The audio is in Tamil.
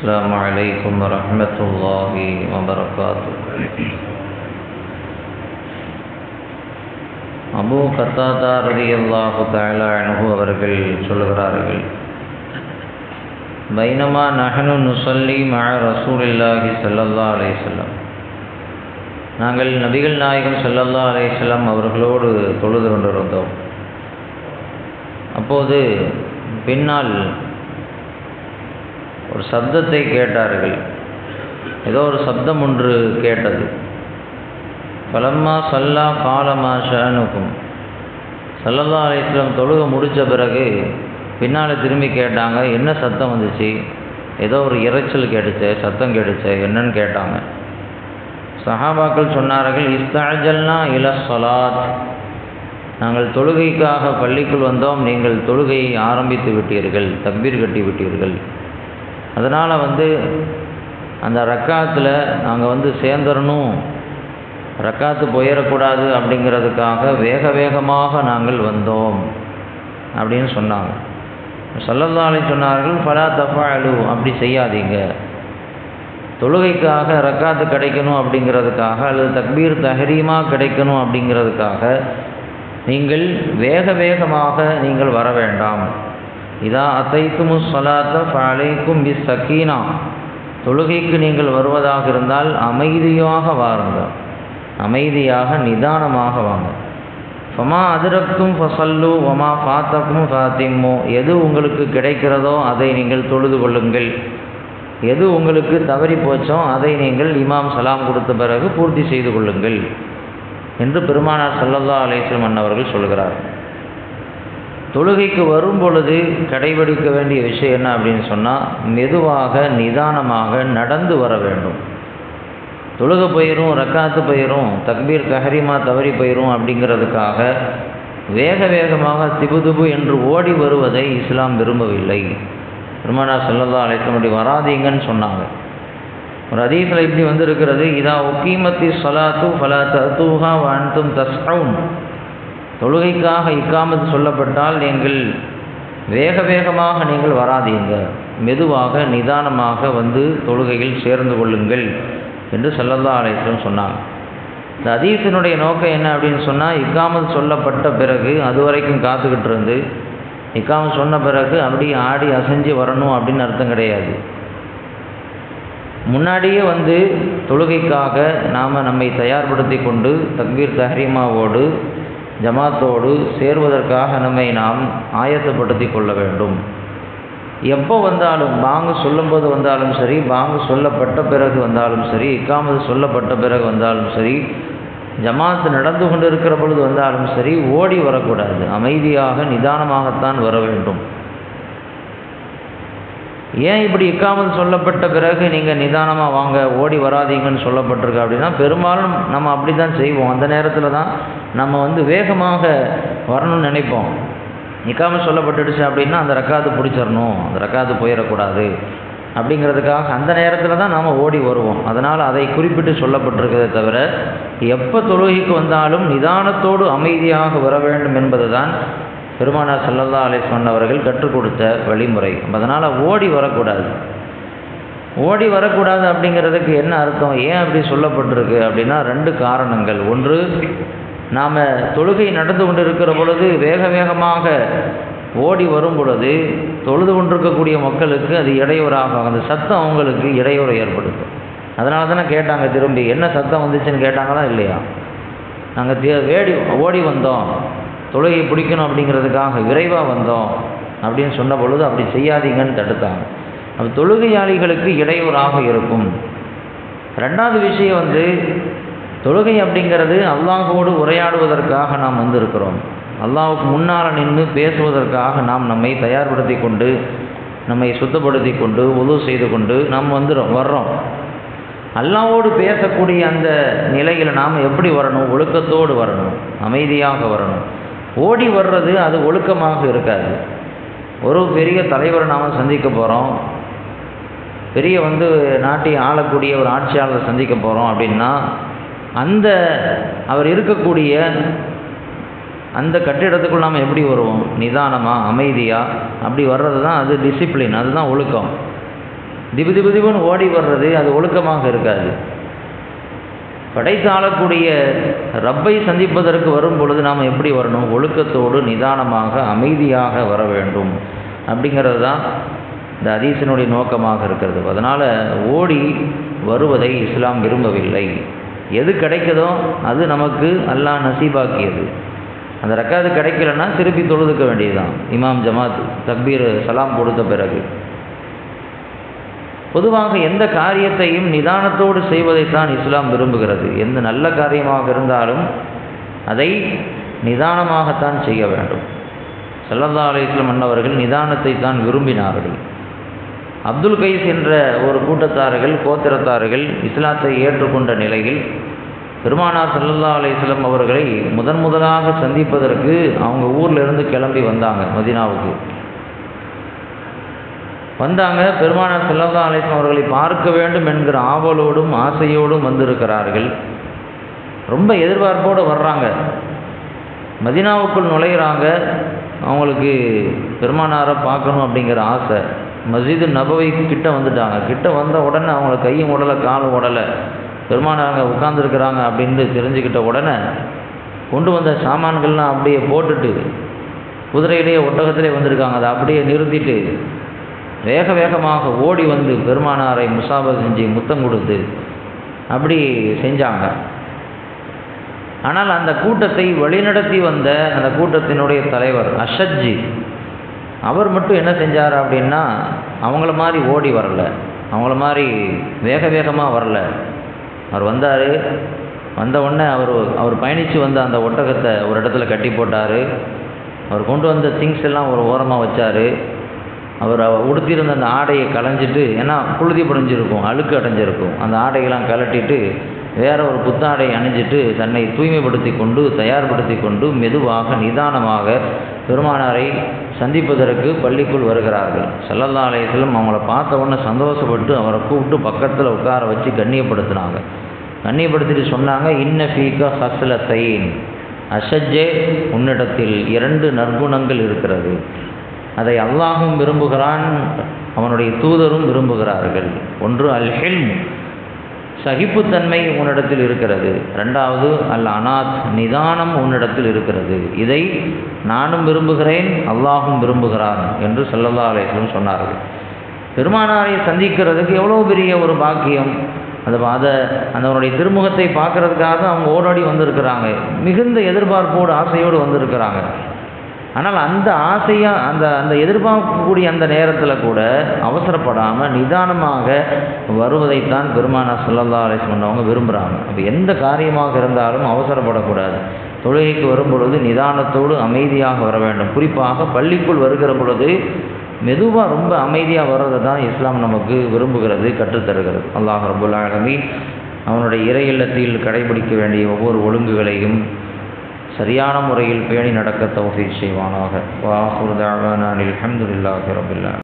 السلام عليكم ورحمة الله وبركاته அபு கத்தாதா ரதி அல்லாஹு தாலா அனுகு அவர்கள் சொல்லுகிறார்கள் பைனமா நஹனு நுசல்லி மழ ரசூலில்லாஹி சல்லல்லா அலையம் நாங்கள் நபிகள் நாயகம் சல்லல்லா அலையம் அவர்களோடு தொழுது கொண்டிருந்தோம் அப்போது பின்னால் ஒரு சப்தத்தை கேட்டார்கள். ஏதோ ஒரு சப்தம் ஒன்று கேட்டது. பலம்மா சல்லா காலமா ஷானுக்கும் சல்லல்லா அலிஸ்லம் தொழுக முடித்த பிறகு பின்னால் திரும்பி கேட்டாங்க என்ன சத்தம் வந்துச்சு? ஏதோ ஒரு இறைச்சல் கேட்டுச்சு சத்தம் கேட்டுச்சு என்னன்னு கேட்டாங்க. சஹாபாக்கள் சொன்னார்கள் இஸ்தாஜல்னா இல சொலாத் நாங்கள் தொழுகைக்காக பள்ளிக்குள் வந்தோம் நீங்கள் தொழுகையை ஆரம்பித்து விட்டீர்கள் தக்பீர் கட்டி விட்டீர்கள். அதனால் வந்து அந்த ரக்காத்தில் நாங்கள் வந்து சேர்ந்துடணும் ரக்காத்து போயிடக்கூடாது அப்படிங்கிறதுக்காக வேக வேகமாக நாங்கள் வந்தோம் அப்படின்னு சொன்னாங்க. சல்லதாலே சொன்னார்கள் ஃபலா தஃபாலு அப்படி செய்யாதீங்க. தொழுகைக்காக ரக்காத்து கிடைக்கணும் அப்படிங்கிறதுக்காக அல்லது தக்பீர் தஹரீமாக கிடைக்கணும் அப்படிங்கிறதுக்காக நீங்கள் வேக வேகமாக நீங்கள் வர வேண்டாம். இதா அத்தைத்துமு சலாத்த ஃபலைக்கும் பி சக்கீனா தொழுகைக்கு நீங்கள் வருவதாக இருந்தால் அமைதியாக வாருங்கள் அமைதியாக நிதானமாக வாங்க. ஃபமா அதிரக்கும் ஃபசல்லு ஒமா ஃபாத்தக்கும் ஃபாத்திம்மோ. எது உங்களுக்கு கிடைக்கிறதோ அதை நீங்கள் தொழுது கொள்ளுங்கள். எது உங்களுக்கு தவறி போச்சோ அதை நீங்கள் இமாம் சலாம் கொடுத்த பிறகு பூர்த்தி செய்து கொள்ளுங்கள். என்று பெருமானார் சல்லல்லா அலேஸ்லம் அவர்கள் சொல்கிறார்கள் தொழுகைக்கு வரும் பொழுது கடைபிடிக்க வேண்டிய விஷயம் என்ன அப்படின்னு சொன்னால் மெதுவாக நிதானமாக நடந்து வர வேண்டும். தொழுக போயிடும் ரக்காத்து போயிடும் தக்பீர் தஹரிமா தவறி போயிடும் அப்படிங்கிறதுக்காக வேக வேகமாக திபுதுபு என்று ஓடி வருவதை இஸ்லாம் விரும்பவில்லை. பெருமானா செல்லதா அழைத்தபடி வராதீங்கன்னு சொன்னாங்க. ஒரு அதீசில் இப்படி வந்திருக்கிறது இதா ஒக்கீமத்தி சலாத்து ஃபலா தூஹா வாழ்த்தும் தஸ்அவுன். தொழுகைக்காக இக்காமத்து சொல்லப்பட்டால் நீங்கள் வேக வேகமாக நீங்கள் வராதீங்க. மெதுவாக நிதானமாக வந்து தொழுகையில் சேர்ந்து கொள்ளுங்கள் என்று சல்லல்லா அலையம் சொன்னாங்க. இந்த அதீசனுடைய நோக்கம் என்ன அப்படின்னு சொன்னால் இக்காமல் சொல்லப்பட்ட பிறகு அது வரைக்கும் காத்துக்கிட்டு இருந்து இக்காமத் சொன்ன பிறகு அப்படியே ஆடி அசைஞ்சு வரணும் அப்படின்னு அர்த்தம் கிடையாது. முன்னாடியே வந்து தொழுகைக்காக நாம் நம்மை தயார்படுத்தி கொண்டு தக்பீர் தஹரீமாவோடு ஜமாத்தோடு சேர்வதற்காக நம்மை நாம் ஆயத்தப்படுத்தி கொள்ள வேண்டும். எப்போ வந்தாலும் பாங்கு சொல்லும்போது வந்தாலும் சரி பாங்கு சொல்லப்பட்ட பிறகு வந்தாலும் சரி இக்காமது சொல்லப்பட்ட பிறகு வந்தாலும் சரி ஜமாத்து நடந்து கொண்டு இருக்கிற பொழுது வந்தாலும் சரி ஓடி வரக்கூடாது. அமைதியாக நிதானமாகத்தான் வர வேண்டும். ஏன் இப்படி இக்காமல் சொல்லப்பட்ட பிறகு நீங்கள் நிதானமாக வாங்க ஓடி வராதீங்கன்னு சொல்லப்பட்டிருக்கு அப்படின்னா பெரும்பாலும் நம்ம அப்படி தான் செய்வோம். அந்த நேரத்தில் தான் நம்ம வந்து வேகமாக வரணும்னு நினைப்போம். நிற்காமல் சொல்லப்பட்டுடுச்சு அப்படின்னா அந்த ரக்காது பிடிச்சிடணும் அந்த ரக்காது போயிடக்கூடாது அப்படிங்கிறதுக்காக அந்த நேரத்தில் தான் நாம் ஓடி வருவோம். அதனால் அதை குறிப்பிட்டு சொல்லப்பட்டிருக்கிறதே தவிர எப்போ தொழுகைக்கு வந்தாலும் நிதானத்தோடு அமைதியாக வர வேண்டும் என்பது தான் பெருமானார் சல்லல்லா அலிஸ்மன் அவர்கள் கற்றுக் கொடுத்த வழிமுறை. அதனால் ஓடி வரக்கூடாது. ஓடி வரக்கூடாது அப்படிங்கிறதுக்கு என்ன அர்த்தம்? ஏன் அப்படி சொல்லப்பட்டிருக்கு அப்படின்னா ரெண்டு காரணங்கள். ஒன்று நாம் தொழுகை நடந்து கொண்டு இருக்கிற பொழுது வேக வேகமாக ஓடி வரும் பொழுது தொழுது கொண்டிருக்கக்கூடிய மக்களுக்கு அது இடையூறாக அந்த சத்தம் அவங்களுக்கு இடையூறை ஏற்படுத்தும். அதனால தானே கேட்டாங்க திரும்பி என்ன சத்தம் வந்துச்சுன்னு கேட்டாங்களா இல்லையா? நாங்கள் தே வேடி ஓடி வந்தோம். தொழுகை பிடிக்கணும் அப்படிங்கிறதுக்காக விரைவாக வந்தோம் அப்படின்னு சொன்ன பொழுது அப்படி செய்யாதீங்கன்னு தடுத்தாங்க. அப்போ தொழுகையாளிகளுக்கு இடையூறாக இருக்கும். ரெண்டாவது விஷயம் வந்து தொழுகை அப்படிங்கிறது அல்லாஹோடு உரையாடுவதற்காக நாம் வந்திருக்கிறோம். அல்லாவுக்கு முன்னால் நின்று பேசுவதற்காக நாம் நம்மை தயார்படுத்தி கொண்டு நம்மை சுத்தப்படுத்தி கொண்டு உதவு செய்து கொண்டு நாம் வந்துடும் வர்றோம். அல்லாவோடு பேசக்கூடிய அந்த நிலையில் நாம் எப்படி வரணும்? ஒழுக்கத்தோடு வரணும். அமைதியாக வரணும். ஓடி வர்றது அது ஒழுக்கமாக இருக்காது. ஒரு பெரிய தலைவரை நாம் சந்திக்க போகிறோம் பெரிய வந்து நாட்டை ஆளக்கூடிய ஒரு ஆட்சியாளரை சந்திக்க போகிறோம் அப்படின்னா அந்த அவர் இருக்கக்கூடிய அந்த கட்டிடத்துக்குள் நாம் எப்படி வருவோம்? நிதானமாக அமைதியாக அப்படி வர்றது தான் அது டிசிப்ளின் அதுதான் ஒழுக்கம். திபு திபு திபுன்னு ஓடி வர்றது அது ஒழுக்கமாக இருக்காது. படைத்தாளக்கூடிய ரப்பை சந்திப்பதற்கு வரும் பொழுது நாம் எப்படி வரணும்? ஒழுக்கத்தோடு நிதானமாக அமைதியாக வர வேண்டும். அப்படிங்கிறது தான் இந்த அதீசனுடைய நோக்கமாக இருக்கிறது. அதனால் ஓடி வருவதை இஸ்லாம் விரும்பவில்லை. எது கிடைக்குதோ அது நமக்கு அல்லாஹ் நசீபாக்கியது. அந்த ரக்காது கிடைக்கலன்னா திருப்பி தொழுதுக்க வேண்டியதுதான். இமாம் ஜமாத் தக்பீர் சலாம் கொடுத்த பிறகு. பொதுவாக எந்த காரியத்தையும் நிதானத்தோடு செய்வதைத்தான் இஸ்லாம் விரும்புகிறது. எந்த நல்ல காரியமாக இருந்தாலும் அதை நிதானமாகத்தான் செய்ய வேண்டும். செல்லந்தா அலிஸ்லம் அன்னவர்கள் நிதானத்தை தான் விரும்பினார்கள். அப்துல் கைஸ் என்ற ஒரு கூட்டத்தார்கள் கோத்திரத்தார்கள் இஸ்லாத்தை ஏற்றுக்கொண்ட நிலையில் பெருமானார் சல்லல்லா அலிஸ்லம் அவர்களை முதன் முதலாக சந்திப்பதற்கு அவங்க ஊரில் இருந்து கிளம்பி வந்தாங்க மதினாவுக்கு. வந்தாங்க. பெருமானார் செல்லல்லா அலிஸ்லாம் அவர்களை பார்க்க வேண்டும் என்கிற ஆவலோடும் ஆசையோடும் வந்திருக்கிறார்கள். ரொம்ப எதிர்பார்ப்போடு வர்றாங்க. மதினாவுக்குள் நுழையிறாங்க. அவங்களுக்கு பெருமானாரை பார்க்கணும் அப்படிங்கிற ஆசை. மஸ்ஜிது நபவை கிட்ட வந்துட்டாங்க. கிட்ட வந்த உடனே அவங்கள கையும் உடலை காலும் உடலை பெருமானாங்க உட்காந்துருக்குறாங்க அப்படின்னு தெரிஞ்சுக்கிட்ட உடனே கொண்டு வந்த சாமான்கள்லாம் அப்படியே போட்டுட்டு குதிரையிலேயே ஒட்டகத்திலே வந்திருக்காங்க. அதை அப்படியே நிறுத்திட்டு வேக வேகமாக ஓடி வந்து பெருமானாரை முசாபர் செஞ்சு முத்தம் கொடுத்து அப்படி செஞ்சாங்க. ஆனால் அந்த கூட்டத்தை வழிநடத்தி வந்த அந்த கூட்டத்தினுடைய தலைவர் அஷத்ஜி அவர் மட்டும் என்ன செஞ்சார் அப்படின்னா அவங்கள மாதிரி ஓடி வரல. அவங்கள மாதிரி வேக வேகமாக வரல. அவர் வந்தார். வந்த உடனே அவர் அவர் பயணித்து வந்த அந்த ஒட்டகத்தை ஒரு இடத்துல கட்டி போட்டார். அவர் கொண்டு வந்த திங்ஸ் எல்லாம் ஒரு ஓரமாக வச்சார். அவர் உடுத்தியிருந்த அந்த ஆடையை களைஞ்சிட்டு ஏன்னா புழுதி படிஞ்சிருக்கும் அழுக்கு அடைஞ்சிருக்கும். அந்த ஆடையெல்லாம் கலட்டிட்டு வேற ஒரு புத்தாடை அணிஞ்சிட்டு தன்னை தூய்மைப்படுத்தி கொண்டு தயார்படுத்தி கொண்டு மெதுவாக நிதானமாக பெருமானாரை சந்திப்பதற்கு பள்ளிக்குள் வருகிறார்கள். சல்லல்லா அலையம் அவங்கள பார்த்த உடனே சந்தோஷப்பட்டு அவரை கூப்பிட்டு பக்கத்தில் உட்கார வச்சு கண்ணியப்படுத்தினாங்க. கண்ணியப்படுத்திட்டு சொன்னாங்க இன்ன ஃபீக ஹஸ்ல சைன் அஷஜே உன்னிடத்தில் இரண்டு நற்குணங்கள் இருக்கிறது. அதை அல்லாஹும் விரும்புகிறான் அவனுடைய தூதரும் விரும்புகிறார்கள். ஒன்று அல் ஹெல்ம் சகிப்புத்தன்மை உன்னிடத்தில் இருக்கிறது. ரெண்டாவது அல் அனாத் நிதானம் உன்னிடத்தில் இருக்கிறது. இதை நானும் விரும்புகிறேன் அல்லாஹும் விரும்புகிறான் என்று சல்லல்லா அலேஸ்லம் சொன்னார்கள். பெருமானாரை சந்திக்கிறதுக்கு எவ்வளோ பெரிய ஒரு பாக்கியம். அந்த அதை அதனுடைய திருமுகத்தை பார்க்கறதுக்காக அவங்க ஓடோடி வந்திருக்கிறாங்க. மிகுந்த எதிர்பார்ப்போடு ஆசையோடு வந்திருக்கிறாங்க. ஆனால் அந்த ஆசையாக அந்த அந்த எதிர்பார்க்கக்கூடிய அந்த நேரத்தில் கூட அவசரப்படாமல் நிதானமாக வருவதைத்தான் பெருமானா சொல்லல்லா அலிஸ்மன் அவங்க விரும்புகிறாங்க அப்போ எந்த காரியமாக இருந்தாலும் அவசரப்படக்கூடாது. தொழுகைக்கு வரும் பொழுது நிதானத்தோடு அமைதியாக வர வேண்டும். குறிப்பாக பள்ளிக்குள் வருகிற பொழுது மெதுவாக ரொம்ப அமைதியாக வர்றது தான் இஸ்லாம் நமக்கு விரும்புகிறது கற்றுத்தருகிறது. அல்லாஹ் ரபுல்லாலமி அவனுடைய இறை இல்லத்தில் கடைபிடிக்க வேண்டிய ஒவ்வொரு ஒழுங்குகளையும் சரியான முறையில் பேணி நடக்க தௌஃபீக் செய்வானாக. வாஹுர் தாவானில் அஹமதுல்லாஹி ரபில்லா